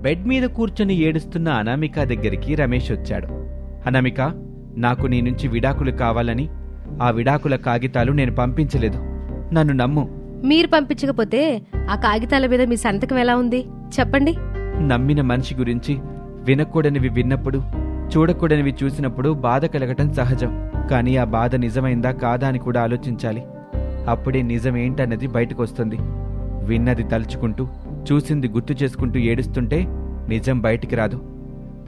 Bed మీద కూర్చొని ఏడుస్తున్న అనామిక దగ్గరికి రమేష్ వచ్చాడు. అనామిక నాకు నీ నుంచి విడాకులు కావాలని ఆ విడాకుల కాగితాలు నేను పంపించలేదు. నన్ను నమ్ము. మీరు పంపించకపోతే ఆ కాగితాల మీద మీ సంతకం ఎలా ఉంది? చెప్పండి. నమ్మిన మనిషి గురించి వినకూడనివి విన్నప్పుడు చూడకూడనివి చూసినప్పుడు బాధ కలగటం సహజం. కానీ ఆ బాధ నిజమైందా కాదా అని కూడా ఆలోచించాలి. అప్పుడే నిజమేంటన్నది బయటకొస్తుంది. విన్నది తలుచుకుంటూ చూసింది గుర్తు చేసుకుంటూ ఏడుస్తుంటే నిజం బయటికి రాదు.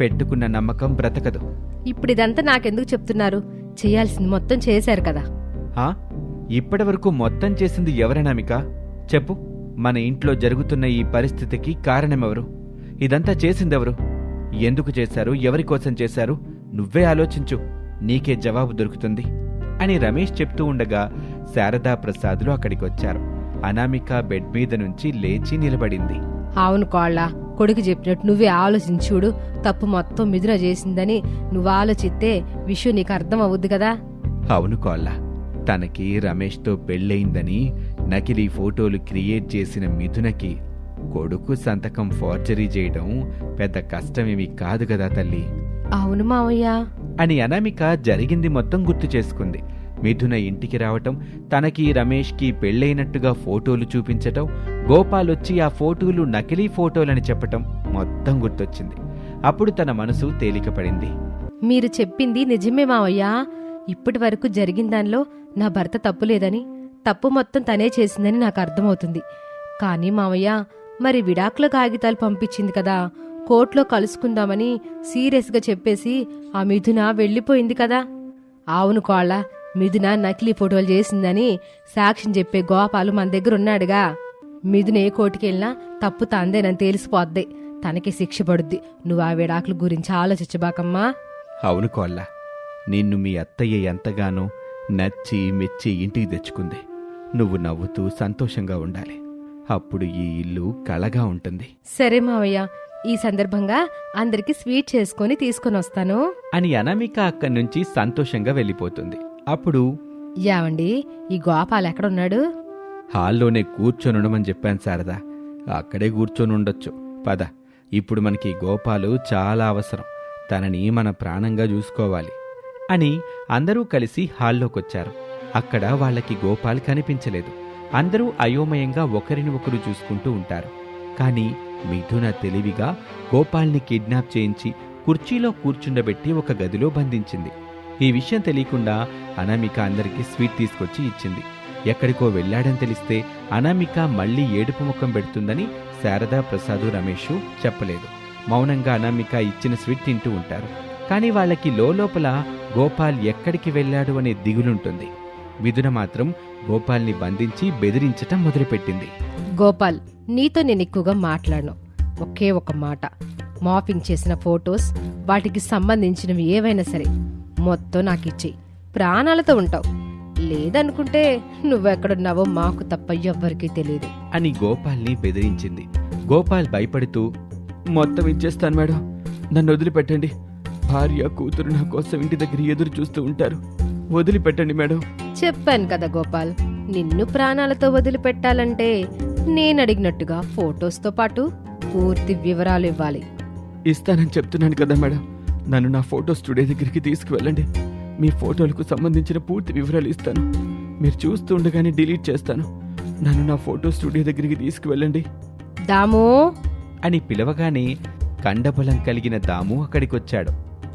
పెట్టుకున్న నమ్మకం బ్రతకదు. ఇప్పుడు ఇదంతా నాకెందుకు చెప్తున్నారు? చేయాల్సింది మొత్తం చేశారు కదా. ఆ? ఇప్పటివరకు మొత్తం చేసింది ఎవరనామిక చెప్పు. మన ఇంట్లో జరుగుతున్న ఈ పరిస్థితికి కారణమెవరు? ఇదంతా చేసిందెవరు? ఎందుకు చేశారు? ఎవరి కోసం చేశారు? నువ్వే ఆలోచించు. నీకే జవాబు దొరుకుతుంది అని రమేష్ చెప్తూ ఉండగా శారదా ప్రసాదులు అక్కడికొచ్చారు. అనామిక బెడ్ మీద నుంచి లేచి నిలబడింది. అవును కోళ్ళ కొడుకు చెప్పినట్టు నువ్వే ఆలోచించుడు తప్పు మొత్తం మిథున చేసిందని నువ్వు ఆలోచిస్తే విషయం నీకు అర్థం అవుద్ది కదా? అవును కోళ్ళ తనకి రమేష్తో పెళ్ళయిందని నకిలీ ఫోటోలు క్రియేట్ చేసిన మిథునకి కొడుకు సంతకం ఫార్జరీ చేయడం పెద్ద కష్టమేమీ కాదు కదా తల్లి. అవును మావయ్య. అని అనామిక జరిగింది మొత్తం గుర్తు చేసుకుంది. మిథున ఇంటికి రావటం తనకి రమేష్కి పెళ్ళైనట్టుగా ఫోటోలు చూపించటం గోపాల్ వచ్చి ఆ ఫోటోలు నకిలీ ఫోటోలని చెప్పటం మొత్తం గుర్తొచ్చింది. అప్పుడు తన మనసు తేలికపడింది. మీరు చెప్పింది నిజమే మావయ్యా. ఇప్పటి వరకు జరిగిన దానిలో నా భర్త తప్పు లేదని తప్పు మొత్తం తనే చేసిందని నాకు అర్థమవుతుంది. కానీ మావయ్య మరి విడాకుల కాగితాలు పంపించింది కదా. కోర్టులో కలుసుకుందామని సీరియస్గా చెప్పేసి ఆ మిథున వెళ్ళిపోయింది కదా. అవును కోళ్ళ మిథున నకిలీ ఫోటోలు చేసిందని సాక్ష్యం చెప్పే గోపాలు మన దగ్గర ఉన్నాడుగా. మిథున ఏ కోర్టుకి వెళ్ళినా తప్పు తందేనని తెలిసిపోద్ది. తనకి శిక్ష పడుద్ది. నువ్వు ఆ విడాకుల గురించి ఆలోచించబాకమ్మా అవును కోళ్ళ. నిన్ను మీ అత్తయ్య ఎంతగానో నచ్చి మెచ్చి ఇంటికి తెచ్చుకుంది. నువ్వు నవ్వుతూ సంతోషంగా ఉండాలి. అప్పుడు ఈ ఇల్లు కళగా ఉంటుంది. సరే మావయ్య ఈ సందర్భంగా అందరికి స్వీట్ చేసుకొని తీసుకొని వస్తాను. అని అనామిక అక్కడి నుంచి సంతోషంగా వెళ్ళిపోతుంది. అప్పుడు యావండి ఈ గోపాల్ ఎక్కడున్నాడు? హాల్లోనే కూర్చొనుండమని చెప్పాను శారదా. అక్కడే కూర్చొని ఉండొచ్చు పద ఇప్పుడు మనకి గోపాలు చాలా అవసరం. తనని మన ప్రాణంగా చూసుకోవాలి అని అందరూ కలిసి హాల్లోకొచ్చారు. అక్కడ వాళ్ళకి గోపాల్ కనిపించలేదు. అందరూ అయోమయంగా ఒకరిని ఒకరు చూసుకుంటూ ఉంటారు. కానీ మిథున తెలివిగా గోపాల్ని కిడ్నాప్ చేయించి కుర్చీలో కూర్చుండబెట్టి ఒక గదిలో బంధించింది. ఈ విషయం తెలియకుండా అనామిక అందరికీ స్వీట్ తీసుకొచ్చి ఇచ్చింది. ఎక్కడికో వెళ్ళాడని తెలిస్తే అనామిక మళ్ళీ ఏడుపు ముఖం పెడుతుందని శారదా ప్రసాదు రమేష్ చెప్పలేదు. మౌనంగా అనామిక ఇచ్చిన స్వీట్ తింటూ ఉంటారు. కానీ వాళ్ళకి లోపల గోపాల్ ఎక్కడికి వెళ్ళాడు అనే దిగులుంటుంది. మిథున మాత్రం గోపాల్ని బంధించి బెదిరించటం మొదలుపెట్టింది. గోపాల్ నీతో నేను ఎక్కువగా మాట్లాడను. ఒకే ఒక మాట. మాఫింగ్ చేసిన ఫొటోస్ వాటికి సంబంధించినవి ఏవైనా సరే. మొత్తం నాకు ఇచ్చేయి ప్రాణాలతో ఉంటావు. లేదనుకుంటే నువ్వెక్కడున్నావో మాకు తప్ప ఎవ్వరికీ తెలియదు అని గోపాల్ని బెదిరించింది. గోపాల్ భయపడుతూ మొత్తం ఇచ్చేస్తాను మేడం. నన్ను వదిలిపెట్టండి. భార్య కూతురు నా కోసం ఇంటి దగ్గర ఎదురు చూస్తూ ఉంటారు. వదిలిపెట్టండి మేడం. చెప్పాను కదా గోపాల్ నిన్ను ప్రాణాలతో వదిలిపెట్టాలంటే నేను అడిగినట్టుగా ఫొటోస్తో పాటు పూర్తి వివరాలు ఇవ్వాలి. ఇస్తానని చెప్తున్నాను కదా మేడం. నన్ను నా ఫోటో స్టూడియో దగ్గరికి తీసుకువెళ్ళండి. మీ ఫోటోలకు సంబంధించిన పూర్తి వివరాలు ఇస్తాను. మీరు చూస్తూ ఉండగానే డిలీట్ చేస్తాను. నన్ను నా ఫోటో స్టూడియో దగ్గరికి తీసుకువెళ్ళండి. దాము! అని పిలవగానే కండబలం కలిగిన దాము అక్కడికొచ్చాడు.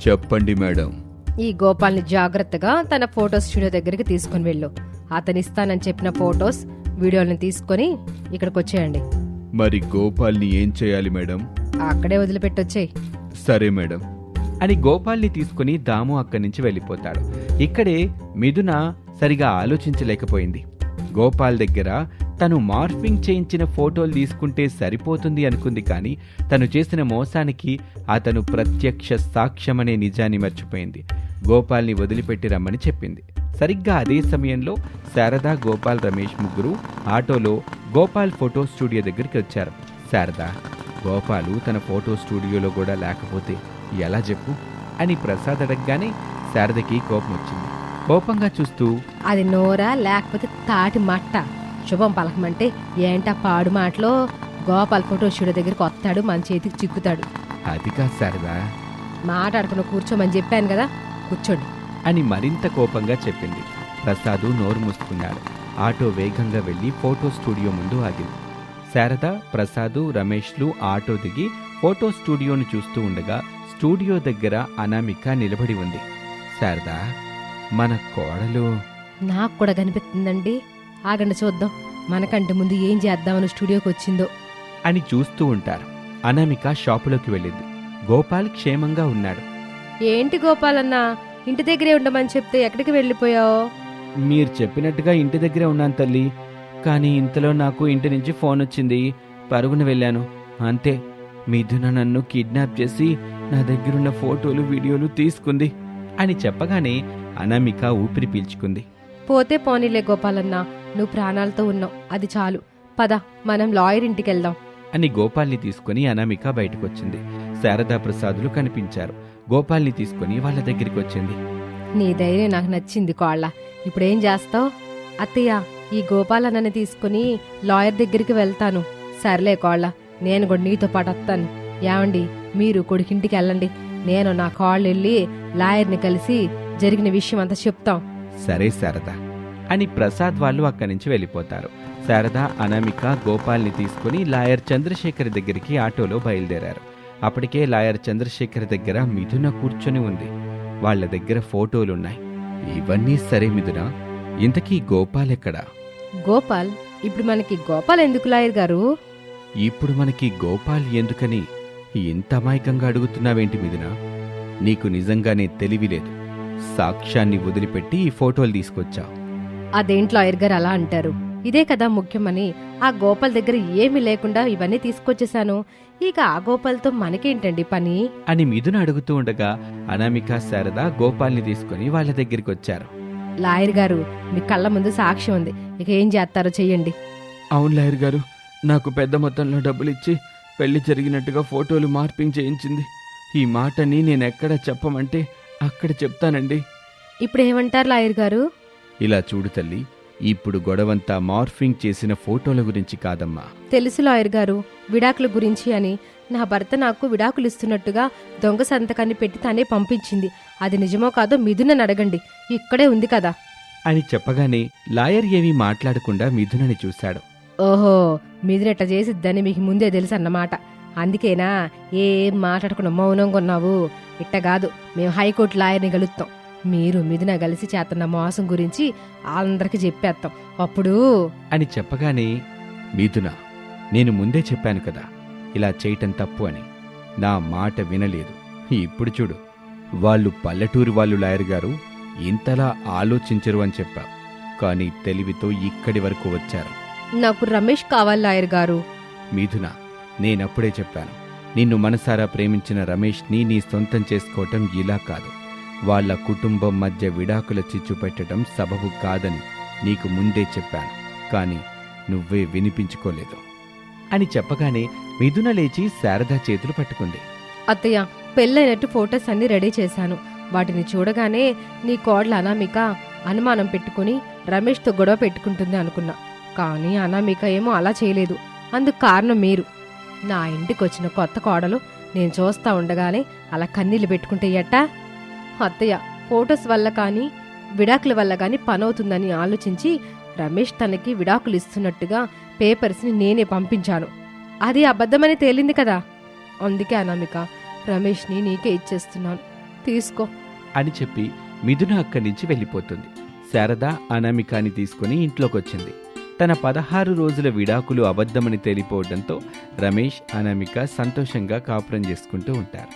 చెప్పండి మేడం. ఈ గోపాల్ని జాగ్రత్తగా తన ఫోటో స్టూడియో దగ్గరికి తీసుకుని వెళ్ళు. అతను ఇస్తానని చెప్పిన ఫొటోస్ వీడియోలను తీసుకొని ఇక్కడికి వచ్చేయండి మరి గోపాల్ని ఏం చేయాలి మేడం? అక్కడే వదిలిపెట్టొచ్చేయి. సరే మేడం. అని గోపాల్ని తీసుకుని దాము అక్కడి నుంచి వెళ్ళిపోతాడు. ఇక్కడే మిథున సరిగా ఆలోచించలేకపోయింది. గోపాల్ దగ్గర తను మార్ఫింగ్ చేయించిన ఫోటోలు తీసుకుంటే సరిపోతుంది అనుకుంది కానీ తను చేసిన మోసానికి అతను ప్రత్యక్ష సాక్ష్యమనే నిజాన్ని మర్చిపోయింది. గోపాల్ని వదిలిపెట్టి రమ్మని చెప్పింది. సరిగ్గా అదే సమయంలో శారదా గోపాల్ రమేష్ ముగ్గురు ఆటోలో గోపాల్ ఫోటో స్టూడియో దగ్గరికి వచ్చారు. శారదా గోపాలు తన ఫోటో స్టూడియోలో కూడా లేకపోతే ఎలా చెప్పు? అని ప్రసాద్ అడగగానే శారదకి కోపం వచ్చింది. కోపంగా చూస్తూ అది నోరా లేకపోతే తాటి మట్ట? శుభం పలకమంటే ఏంటా పాడు మాటలో? గోపాల్ ఫోటో స్టూడియో దగ్గరికి వస్తాడు మన చేతికి చిక్కుతాడు. అది కాదు శారదా. మాట్లాడుకుని కూర్చోమని చెప్పాను కదా కూర్చోండి. అని మరింత కోపంగా చెప్పింది. ప్రసాదు నోరు మూసుకున్నాడు. ఆటో వేగంగా వెళ్ళి ఫోటో స్టూడియో ముందు ఆగింది. శారద ప్రసాదు రమేష్లు ఆటో దిగి ఫోటో స్టూడియోను చూస్తూ ఉండగా స్టూడియో దగ్గర అనామిక నిలబడి ఉంది. శారదా మన కోడలు. నాకు కూడా కనిపిస్తుందండి. ఆగండి చూద్దాం. మనకంటే ముందు ఏం చేద్దామని స్టూడియోకి వచ్చిందో. అని చూస్తూ ఉంటారు. అనామిక షాపులోకి వెళ్ళింది. గోపాల్ క్షేమంగా ఉన్నాడు. ఏంటి గోపాలన్న ఇంటి దగ్గరే ఉండమని చెప్తే ఎక్కడికి వెళ్ళిపోయావు? మీరు చెప్పినట్టుగా ఇంటి దగ్గరే ఉన్నాను తల్లి. కానీ ఇంతలో నాకు ఇంటి నుంచి ఫోన్ వచ్చింది. పరుగున వెళ్ళాను. అంతే. మిథున నన్ను కిడ్నాప్ చేసి నా దగ్గరున్న ఫోటోలు వీడియోలు తీసుకుంది అని చెప్పగానే అనామిక ఊపిరి పీల్చుకుంది. పోతే పోనీలే గోపాలన్న నువ్వు ప్రాణాలతో ఉన్నావు అది చాలు. పద మనం లాయర్ ఇంటికి వెళ్దాం అని గోపాల్ని తీసుకుని అనామిక బయటకొచ్చింది. శారదా ప్రసాదులు కనిపించారు. గోపాల్ని తీసుకుని వాళ్ళ దగ్గరికి వచ్చింది నీ ధైర్యం నాకు నచ్చింది కోళ్ళ. ఇప్పుడేం చేస్తావు? అత్తయ్య ఈ గోపాలన్నని తీసుకుని లాయర్ దగ్గరికి వెళ్తాను. సర్లే కోళ్ళ నేను కూడా నీతో పాటు వస్తాను. ఏమండి? మీరు కొడుకింటికి వెళ్ళండి. నేను నా కాళ్ళు వెళ్ళి లాయర్ని కలిసి జరిగిన విషయం అంతా చెప్తాం. సరే శారద. అని ప్రసాద్ వాళ్ళు అక్కడి నుంచి వెళ్ళిపోతారు. శారద అనామిక గోపాల్ని తీసుకుని లాయర్ చంద్రశేఖర్ దగ్గరికి ఆటోలో బయలుదేరారు. అప్పటికే లాయర్ చంద్రశేఖర్ దగ్గర మిథున కూర్చొని ఉంది. వాళ్ళ దగ్గర ఫోటోలున్నాయి. ఇవన్నీ సరే మిథున. ఇంతకీ గోపాల్ ఎక్కడా? గోపాల్? ఇప్పుడు మనకి గోపాల్ ఎందుకు లాయర్ గారు? ఇప్పుడు మనకి గోపాల్ ఎందుకని? ఇంత అమాయకంగా అడుగుతున్నావేంటి మిథున? నీకు నిజంగానే తెలివి లేదు. సాక్ష్యాన్ని వదిలిపెట్టి ఈ ఫోటోలు తీసుకొచ్చావు అదేంటి లాయర్ గారు అలా అంటారు. ఇదే కదా ముఖ్యమని. ఆ గోపాల్ దగ్గర ఏమీ లేకుండా ఇవన్నీ తీసుకొచ్చేసాను ఇక ఆ గోపాల్తో మనకేంటండి పని? అని మిథున అడుగుతూ ఉండగా అనామిక శారద గోపాల్ని తీసుకుని వాళ్ళ దగ్గరికి వచ్చారు. లాయర్ గారు మీ కళ్ళ ముందు సాక్ష్యం ఉంది. ఇక ఏం చేస్తారో చెయ్యండి. అవును లాయర్ గారు నాకు పెద్ద మొత్తంలో డబ్బులు ఇచ్చి పెళ్ళి జరిగినట్టుగా ఫోటోలు మార్పింగ్ చేయించింది. ఈ మాటని నేనెక్కడ చెప్పమంటే అక్కడ చెప్తానండి. ఇప్పుడు ఏమంటారు లాయర్ గారు? ఇలా చూడు తల్లి ఇప్పుడు గొడవంతా మార్ఫింగ్ చేసిన ఫోటోల గురించి కాదమ్మా. తెలుసు లాయర్ గారు విడాకుల గురించి అని. నా భర్త నాకు విడాకులు ఇస్తున్నట్టుగా దొంగ సంతకాన్ని పెట్టి తనే పంపించింది. అది నిజమో కాదో మిథునని అడగండి. ఇక్కడే ఉంది కదా. అని చెప్పగానే లాయర్ ఏమీ మాట్లాడకుండా మిథునని చూశాడు. ఓహో మీదిరెట్ట చేసిద్దని మీకు ముందే తెలుసు అన్నమాట అందుకేనా ఏం మాట్లాడకుండా మౌనంగా ఉన్నావు ఇట్ట కాదు మేము హైకోర్టు లాయర్ని కలుస్తాం మీరు మిథున కలిసి చేస్తున్న మోసం గురించి వాళ్ళందరికీ చెప్పేస్తాం. అప్పుడు అని చెప్పగానే మిథున నేను ముందే చెప్పాను కదా ఇలా చేయటం తప్పు అని. నా మాట వినలేదు. ఇప్పుడు చూడు వాళ్ళు పల్లెటూరు వాళ్ళు లాయర్ గారు ఇంతలా ఆలోచించరు అని చెప్పా. కానీ తెలివితో ఇక్కడి వరకు వచ్చారు. నాకు రమేష్ కావాలి లాయర్ గారు. మిథున నేనప్పుడే చెప్పాను. నిన్ను మనసారా ప్రేమించిన రమేష్ని నీ సొంతం చేసుకోవటం ఇలా కాదు. వాళ్ళ కుటుంబం మధ్య విడాకుల చిచ్చు పెట్టడం సబబు కాదని నీకు ముందే చెప్పాను. కానీ నువ్వే వినిపించుకోలేదు. అని చెప్పగానే మిథున లేచి శారద చేతులు పట్టుకుంది. అత్తయ్య పెళ్ళైనట్టు ఫొటోస్ అన్ని రెడీ చేశాను. వాటిని చూడగానే నీ కోడల అనామిక అనుమానం పెట్టుకుని రమేష్తో గొడవ పెట్టుకుంటుంది అనుకున్నా. కానీ అనామిక ఏమో అలా చేయలేదు. అందుకు కారణం మీరు. నా ఇంటికి వచ్చిన కొత్త కోడలు నేను చూస్తా ఉండగానే అలా కన్నీళ్ళు పెట్టుకుంటే ఎట్టా? అత్తయ్య ఫొటోస్ వల్ల కానీ విడాకుల వల్ల కానీ పనవుతుందని ఆలోచించి రమేష్ తనకి విడాకులు ఇస్తున్నట్టుగా పేపర్స్ని నేనే పంపించాను. అది అబద్ధమని తేలింది కదా. అందుకే అనామిక రమేష్ని నీకే ఇచ్చేస్తున్నాను. తీసుకో. అని చెప్పి మిథున అక్కడి నుంచి వెళ్ళిపోతుంది. శారద అనామికాని తీసుకుని ఇంట్లోకొచ్చింది. తన పదహారు రోజుల విడాకులు అబద్ధమని తేలిపోవడంతో రమేష్ అనామిక సంతోషంగా కాపురం చేసుకుంటూ ఉంటారు.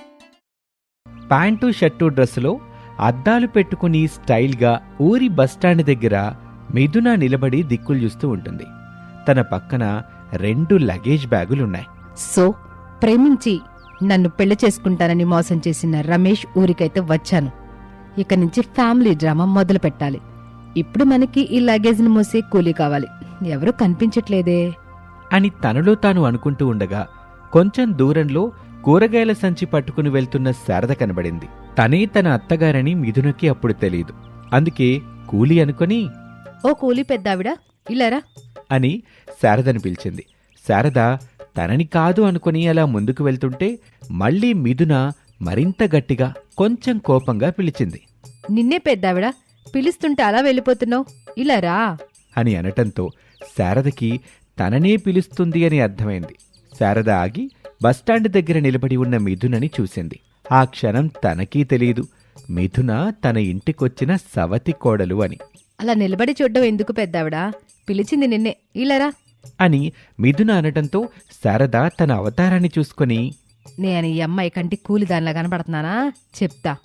ప్యాంటు షర్టు డ్రెస్సులో అద్దాలు పెట్టుకుని స్టైల్గా ఊరి బస్టాండ్ దగ్గర మిథున నిలబడి దిక్కులు చూస్తూ ఉంటుంది. తన పక్కన రెండు లగేజ్ బ్యాగులున్నాయి. సో ప్రేమించి నన్ను పెళ్ళి చేసుకుంటానని మోసం చేసిన రమేష్ ఊరికైతే వచ్చాను. ఇక నుంచి ఫ్యామిలీ డ్రామా మొదలు పెట్టాలి ఇప్పుడు మనకి ఈ లగేజ్ని మోసే కూలీ కావాలి. ఎవరు కనిపించట్లేదే. అని తనలో తాను అనుకుంటూ ఉండగా కొంచెం దూరంలో కూరగాయల సంచి పట్టుకుని వెళ్తున్న శారద కనబడింది. తనే తన అత్తగారని మిథునకి అప్పుడు తెలియదు అందుకే కూలి అనుకొని ఓ కూలీ పెద్దావిడ ఇలారా? అని శారదని పిలిచింది. శారద తనని కాదు అనుకుని అలా ముందుకు వెళ్తుంటే మళ్ళీ మిథున మరింత గట్టిగా కొంచెం కోపంగా పిలిచింది. నిన్నే పెద్దావిడ పిలుస్తుంటే అలా వెళ్ళిపోతున్నావు? ఇలా రా. అని అనటంతో శారదకి తననే పిలుస్తుంది అని అర్థమైంది. శారద ఆగి బస్టాండ్ దగ్గర నిలబడి ఉన్న మిథునని చూసింది. ఆ క్షణం తనకీ తెలియదు. మిథున తన ఇంటికొచ్చిన సవతి కోడలు అని. అలా నిలబడి చూడ్డం ఎందుకు పెద్దావిడ? పిలిచింది నిన్నే. ఇలా రా. అని మిథున అనటంతో శారద తన అవతారాన్ని చూసుకొని నేను ఈ అమ్మాయి కంటి కూలిదానిలా కనపడుతున్నానా? చెప్తా.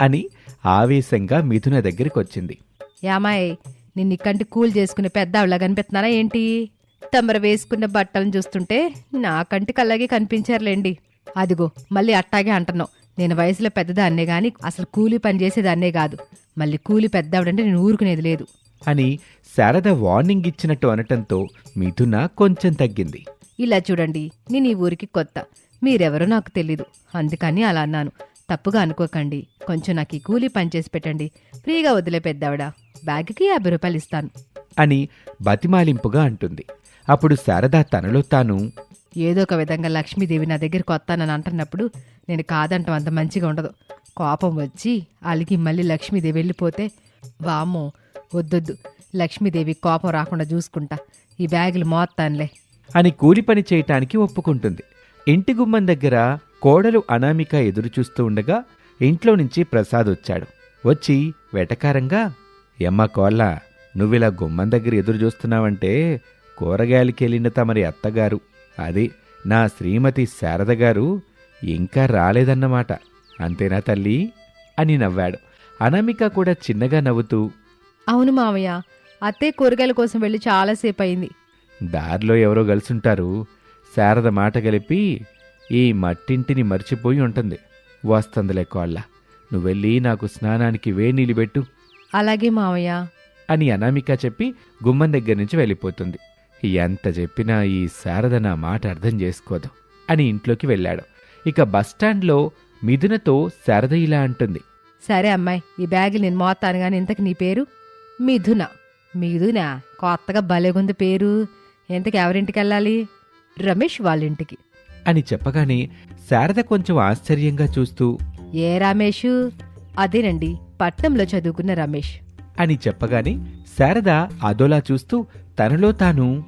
అని ఆవేశంగా మిథున దగ్గరికొచ్చింది. యామాయ్ నిన్ను ఇక్కంటి కూల్ చేసుకునే పెద్దావిలా కనిపిస్తున్నానా ఏంటి? తమరు వేసుకున్న బట్టలను చూస్తుంటే నా కంటికి అలాగే కనిపించారులేండి. అదిగో మళ్ళీ అట్టాగే అంటున్నావు. నేను వయసులో పెద్దదాన్నే గాని అసలు కూలి పని చేసేదాన్నే కాదు. మళ్ళీ కూలి పెద్దావిడంటే నేను ఊరుకునేది లేదు. అని శారద వార్నింగ్ ఇచ్చినట్టు అనటంతో మిథున కొంచెం తగ్గింది. ఇలా చూడండి నేను ఈ ఊరికి కొత్త. మీరెవరో నాకు తెలీదు. అందుకని అలా అన్నాను. తప్పుగా అనుకోకండి. కొంచెం నాకు ఈ కూలీ పని చేసి పెట్టండి. ఫ్రీగా వదిలే పెద్దావిడ. బ్యాగ్కి యాభై రూపాయలు ఇస్తాను. అని బతిమాలింపుగా అంటుంది. అప్పుడు శారద తనలో తాను ఏదో ఒక విధంగా లక్ష్మీదేవి నా దగ్గరికి వస్తానని అంటున్నప్పుడు నేను కాదంటాం అంత మంచిగా ఉండదు. కోపం వచ్చి అలిగి మళ్ళీ లక్ష్మీదేవి వెళ్ళిపోతే వామ్మో వద్దొద్దు. లక్ష్మీదేవి కోపం రాకుండా చూసుకుంటా. ఈ బ్యాగులు మోస్తానులే అని కూలి పని చేయటానికి ఒప్పుకుంటుంది. ఇంటి గుమ్మం దగ్గర కోడలు అనామిక ఎదురు చూస్తూ ఉండగా ఇంట్లో నుంచి ప్రసాద్ వచ్చాడు. వచ్చి వెటకారంగా ఎమ్మ కోళ్ళ నువ్విలా గుమ్మం దగ్గర ఎదురు చూస్తున్నావంటే కూరగాయలకెళ్ళిన తమరి అత్తగారు. అది నా శ్రీమతి శారద గారు ఇంకా రాలేదన్నమాట. అంతేనా తల్లి అని నవ్వాడు. అనామిక కూడా చిన్నగా నవ్వుతూ అవును మామయ్య అత్తే కూరగాయల కోసం వెళ్ళి చాలాసేపు అయింది దారిలో ఎవరో గలుసుంటారు. శారద మాట కలిపి ఈ మట్టింటిని మర్చిపోయి ఉంటుంది. వస్తుందిలే కోళ్ళ నువ్వెళ్ళి నాకు స్నానానికి వేనీళ్ళు పెట్టు. అలాగే మామయ్య అని అనామిక చెప్పి గుమ్మం దగ్గర నుంచి వెళ్ళిపోతుంది. ఎంత చెప్పినా ఈ శారద నా మాట అర్థం చేసుకోదు అని ఇంట్లోకి వెళ్ళాడు. ఇక బస్టాండ్లో మిథునతో శారద ఇలా అంటుంది. సరే అమ్మాయి ఈ బ్యాగులు నేను మోస్తాను గాని ఇంతకు నీ పేరు? మిథున. మిథున కొత్తగా భలేగుంది పేరు. ఇంతకు ఎవరింటికి వెళ్ళాలి రమేష్ వాళ్ళ ఇంటికి అని చెప్పగానే శారద కొంచెం ఆశ్చర్యంగా చూస్తూ ఏ రమేషు? అదేనండి పట్నంలో చదువుకున్న రమేష్. అని చెప్పగానే శారద అదోలా చూస్తూ తనలో తాను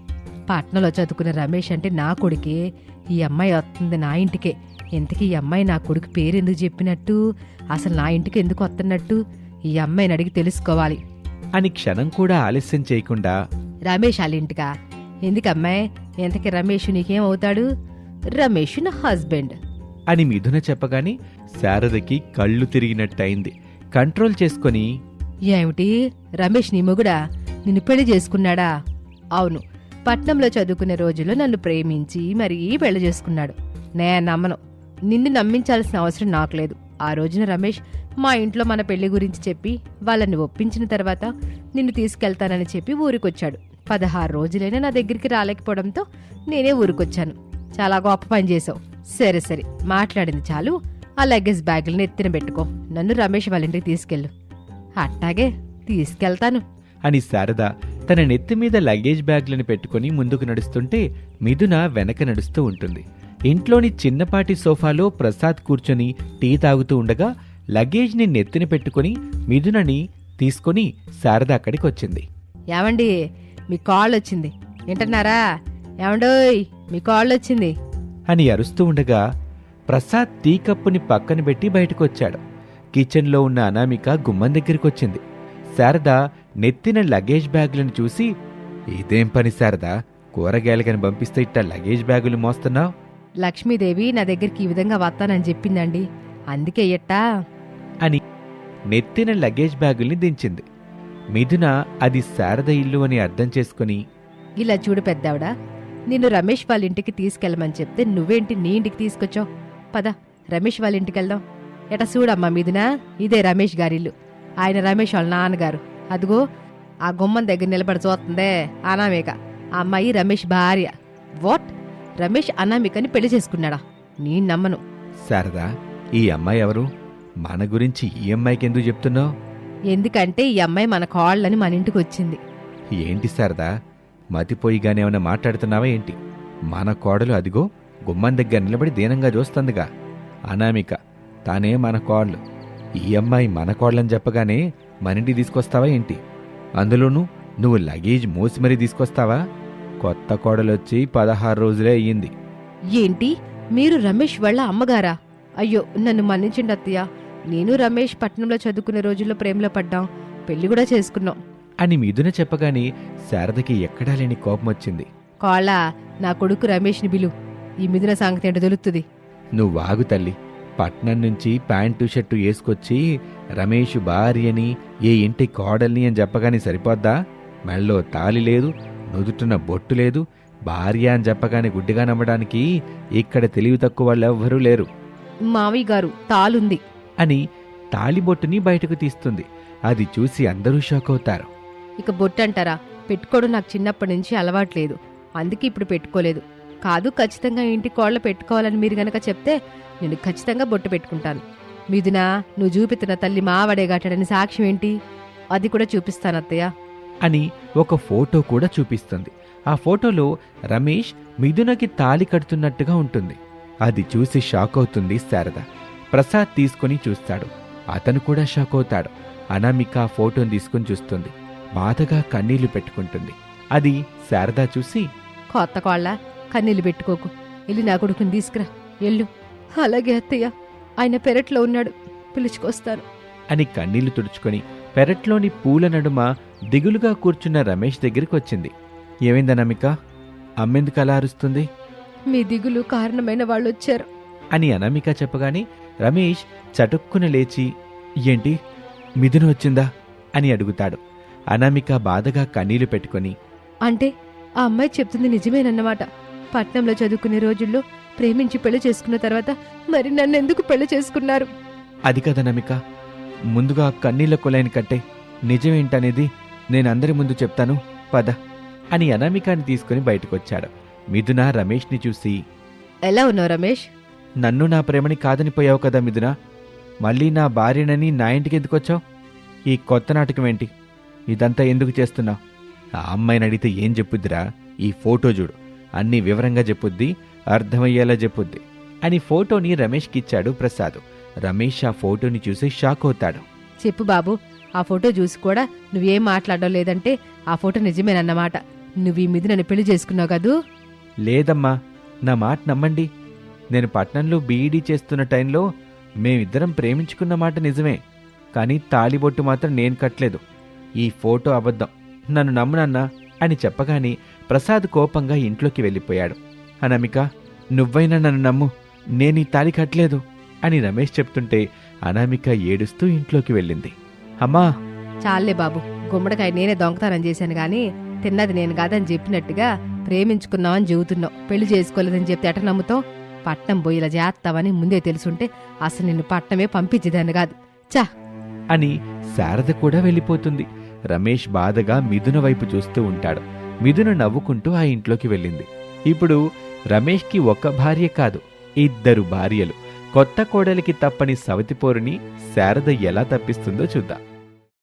పట్నంలో చదువుకున్న రమేష్ అంటే నా కొడుకే. ఈ అమ్మాయి వస్తుంది నా ఇంటికే. ఇంతకీ ఈ అమ్మాయి నా కొడుకు పేరు ఎందుకు చెప్పినట్టు? అసలు నా ఇంటికి ఎందుకు వస్తున్నట్టు? ఈ అమ్మాయిని అడిగి తెలుసుకోవాలి. అని క్షణం కూడా ఆలస్యం చేయకుండా రమేష్ వాళ్ళ ఇంటికా? ఎందుకు అమ్మాయి ఇంతకీ రమేష్ నీకేం అవుతాడు రమేష్ నా హస్బెండ్ అని మిథున చెప్పగానే శారదకి కళ్ళు తిరిగినట్టయింది. కంట్రోల్ చేసుకొని ఏమిటి? రమేష్ నీ మొగుడా? నిన్ను పెళ్ళి చేసుకున్నాడా? అవును. పట్నంలో చదువుకునే రోజుల్లో నన్ను ప్రేమించి మరీ పెళ్ళి చేసుకున్నాడు. నే నమ్మను. నిన్ను నమ్మించాల్సిన అవసరం నాకు లేదు. ఆ రోజున రమేష్ మా ఇంట్లో మన పెళ్ళి గురించి చెప్పి వాళ్ళని ఒప్పించిన తర్వాత నిన్ను తీసుకెళ్తానని చెప్పి ఊరికొచ్చాడు. పదహారు రోజులైనా నా దగ్గరికి రాలేకపోవడంతో నేనే ఊరికొచ్చాను. చాలా గొప్ప పని చేసావు సరే సరే. మాట్లాడింది చాలు. ఆ లగేజ్ బ్యాగులను ఎత్తిన పెట్టుకో. నన్ను రమేష్ వాళ్ళ ఇంటికి తీసుకెళ్ళు. అట్టాగే తీసుకెళ్తాను. అని శారద తన నెత్తి మీద లగేజ్ బ్యాగ్లను పెట్టుకొని ముందుకు నడుస్తుంటే మిథున వెనక నడుస్తూ ఉంటుంది. ఇంట్లోని చిన్నపాటి సోఫాలో ప్రసాద్ కూర్చొని టీ తాగుతూ ఉండగా లగేజ్ని నెత్తిన పెట్టుకొని మిథునని తీసుకొని శారద అక్కడికి వచ్చింది ఏమండి? మీ కాల్ వచ్చింది. వింటున్నారా? ఏమండోయ్? మీ కాల్ వచ్చింది అని అరుస్తూ ఉండగా ప్రసాద్ టీ కప్పుని పక్కన పెట్టి బయటకొచ్చాడు. కిచెన్లో ఉన్న అనామిక గుమ్మం దగ్గరికొచ్చింది. శారద నెత్తిన లగేజ్ బ్యాగులను చూసి ఇదేం పని శారద? కూరగాయలకని పంపిస్తే ఇట్ట లగేజ్ బ్యాగులు మోస్తున్నావు? లక్ష్మీదేవి నా దగ్గరికి ఈ విధంగా వస్తానని చెప్పిందండి. అందుకే ఎట్టా? అని నెత్తిన లగేజ్ బ్యాగుల్ని దించింది. మిథున అది శారద ఇల్లు అని అర్థం చేసుకుని ఇలా చూడు పెద్దావిడ నిన్ను రమేష్ వాళ్ళ ఇంటికి తీసుకెళ్ళమని చెప్తే నువ్వేంటి నీ ఇంటికి తీసుకొచ్చావు? పద రమేష్ వాళ్ళ ఇంటికి వెళ్దాం ఎట చూడమ్మా మీదినా? ఇదే రమేష్ గారిల్లు. ఆయన రమేష్ వాళ్ళ నాన్నగారు. అదిగో ఆ గుమ్మం దగ్గర నిలబడి చూస్తుందే అనామిక. ఆ అమ్మాయి రమేష్ భార్య. వాట్? రమేష్ అనామికని పెళ్ళి చేసుకున్నాడా? నీ నమ్మను. శారద ఈ అమ్మాయి ఎవరు? మన గురించి ఈ అమ్మాయికి ఎందుకు చెప్తున్నావు? ఎందుకంటే ఈ అమ్మాయి మన కాళ్ళని మన ఇంటికి వచ్చింది. ఏంటి శారదా? మతిపోయిగానే ఏమైనా మాట్లాడుతున్నావా ఏంటి? మన కోడలు అదిగో గుమ్మం దగ్గర నిలబడి దీనంగా చూస్తుందిగా. అనామిక తానే మన కోడలు. ఈ అమ్మాయి మన కోడలని చెప్పగానే మనింటి తీసుకొస్తావా ఏంటి? అందులోనూ నువ్వు లగేజ్ మోసి మరీ తీసుకొస్తావా? కొత్త కోడలొచ్చి పదహారు రోజులే అయ్యింది. ఏంటి? మీరు రమేష్ వాళ్ళ అమ్మగారా? అయ్యో నన్ను మన్నించండి అత్తయ్య. నేను రమేష్ పట్నంలో చదువుకునే రోజుల్లో ప్రేమలో పడ్డాం. పెళ్ళి కూడా చేసుకున్నాం. అని మిథున చెప్పగానే శారదకి ఎక్కడా లేని కోపం వచ్చింది. కాళ్ళ నా కొడుకు రమేష్ని బిలు ఈ మిథున సంగతి ఏంటో తెలుస్తుంది నువ్వు వాగు తల్లి. పట్నం నుంచి ప్యాంటు షర్టు వేసుకొచ్చి రమేష్ భార్యని ఏ ఇంటి కోడల్ని అని చెప్పగానే సరిపోద్దా? మెళ్ళో తాలి లేదు నుదుటున బొట్టు లేదు. భార్య అని చెప్పగానే గుడ్డిగా నమ్మడానికి ఇక్కడ తెలివి తక్కువ వాళ్ళు ఎవ్వరూ లేరు. మావయ్య గారు తాలుంది అని తాళిబొట్టుని బయటకు తీస్తుంది. అది చూసి అందరూ షాక్ అవుతారు. ఇక బొట్టు అంటారా పెట్టుకోవడం నాకు చిన్నప్పటి నుంచి అలవాట్లేదు అందుకే ఇప్పుడు పెట్టుకోలేదు. కాదు ఖచ్చితంగా ఇంటి కోళ్ళ పెట్టుకోవాలని మీరు గనక చెప్తే నేను ఖచ్చితంగా బొట్టు పెట్టుకుంటాను. మిథునా నువ్వు చూపితున్న తల్లి మావడేగాటాడని సాక్ష్యం ఏంటి? అది కూడా చూపిస్తాను అత్తయ్య. అని ఒక ఫోటో కూడా చూపిస్తుంది. ఆ ఫోటోలో రమేష్ మిథునకి తాళి కడుతున్నట్టుగా ఉంటుంది. అది చూసి షాక్ అవుతుంది శారద. ప్రసాద్ తీసుకుని చూస్తాడు. అతను కూడా షాక్ అవుతాడు. అనామిక ఆ ఫోటోని తీసుకుని చూస్తుంది. బాధగా కన్నీళ్ళు పెట్టుకుంటుంది. అది శారద చూసి కొత్త కోళ్ళ కన్నీళ్ళు పెట్టుకోకు. వెళ్ళి నా కొడుకుని తీసుకురా. ఎల్లు. అలాగే అత్తయ్య. ఆయన పెరట్లో ఉన్నాడు. పిలుచుకొస్తాను. అని కన్నీళ్ళు తుడుచుకొని పెరట్లోని పూల నడుమ దిగులుగా కూర్చున్న రమేష్ దగ్గరికి వచ్చింది. ఏమైంది అనామిక? అమ్మెందుకు అలా అరుస్తుంది? మీ దిగులు కారణమైన వాళ్ళు వచ్చారు అని అనామిక చెప్పగానే రమేష్ చటుక్కున లేచి ఏంటి? మిథున వచ్చిందా? అని అడుగుతాడు. అనామిక బాధగా కన్నీళ్ళు పెట్టుకొని అంటే ఆ అమ్మాయి చెప్తుంది నిజమేనన్నమాట. పట్నంలో చదువుకునే రోజుల్లో ప్రేమించి పెళ్ళి చేసుకున్న తర్వాత మరి నన్ను ఎందుకు పెళ్ళి చేసుకున్నారు? అది కదనమిక ముందుగా కన్నీళ్ళ కొలైన కట్టే నిజమేంటనేది నేనందరి ముందు చెప్తాను పద అని అనామికాని తీసుకుని బయటకొచ్చాడు. మిథున రమేష్ని చూసి ఎలా ఉన్నావు రమేష్? నన్ను నా ప్రేమని కాదని పోయావు కదా మిథున. మళ్ళీ నా భార్యనని నా ఇంటికి ఎందుకు వచ్చావు ఈ కొత్త నాటకం ఏంటి? ఇదంతా ఎందుకు చేస్తున్నావు? ఆ అమ్మాయిని అడిగితే ఏం చెప్పుద్దిరా? ఈ ఫోటో చూడు. అన్ని వివరంగా చెప్పుద్ది అర్థమయ్యేలా చెప్పుద్ది. అని ఫోటోని రమేష్కి ఇచ్చాడు ప్రసాద్. రమేష్ ఆ ఫోటోని చూసి షాక్ అవుతాడు. చెప్పు బాబు ఆ ఫోటో చూసి కూడా నువ్వేం మాట్లాడడం లేదంటే ఆ ఫోటో నిజమేనన్నమాట. నువ్వు ఈ మీద నన్ను పెళ్ళి చేసుకున్నావు కదూ? లేదమ్మా నా మాట నమ్మండి. నేను పట్నంలో బీఈడీ చేస్తున్న టైంలో మేమిద్దరం ప్రేమించుకున్న మాట నిజమే. కానీ తాళిబొట్టు మాత్రం నేను కట్టలేదు. ఈ ఫోటో అబద్ధం. నన్ను నమ్మునన్నా అని చెప్పగానే ప్రసాద్ కోపంగా ఇంట్లోకి వెళ్ళిపోయాడు. అనామిక నువ్వైనా నన్ను నమ్ము నేను ఈ తాళి కట్టలేదు అని రమేష్ చెప్తుంటే అనామిక ఏడుస్తూ ఇంట్లోకి వెళ్ళింది. అమ్మా! చాలే బాబు గుమ్మడికాయ నేనే దొంగతనం చేశాను గాని తిన్నది నేను కాదని చెప్పినట్టుగా ప్రేమించుకున్నావని చెబుతున్నావు. పెళ్ళి చేసుకోలేదని చెప్తే ఎట నమ్ముతావు? పట్నం పోయి ఇలా చేస్తావని ముందే తెలుసుంటే అసలు నిన్ను పట్నమే పంపించేదాన్ని కాదు. చా అని శారద కూడా వెళ్ళిపోతుంది. రమేష్ బాధగా మిథున వైపు చూస్తూ ఉంటాడు. మిథున నవ్వుకుంటూ ఆ ఇంట్లోకి వెళ్ళింది. ఇప్పుడు రమేష్కి ఒక్క భార్య కాదు ఇద్దరు భార్యలు. కొత్త కోడలికి తప్పని సవతిపోరుని శారద ఎలా తప్పిస్తుందో చూద్దాం.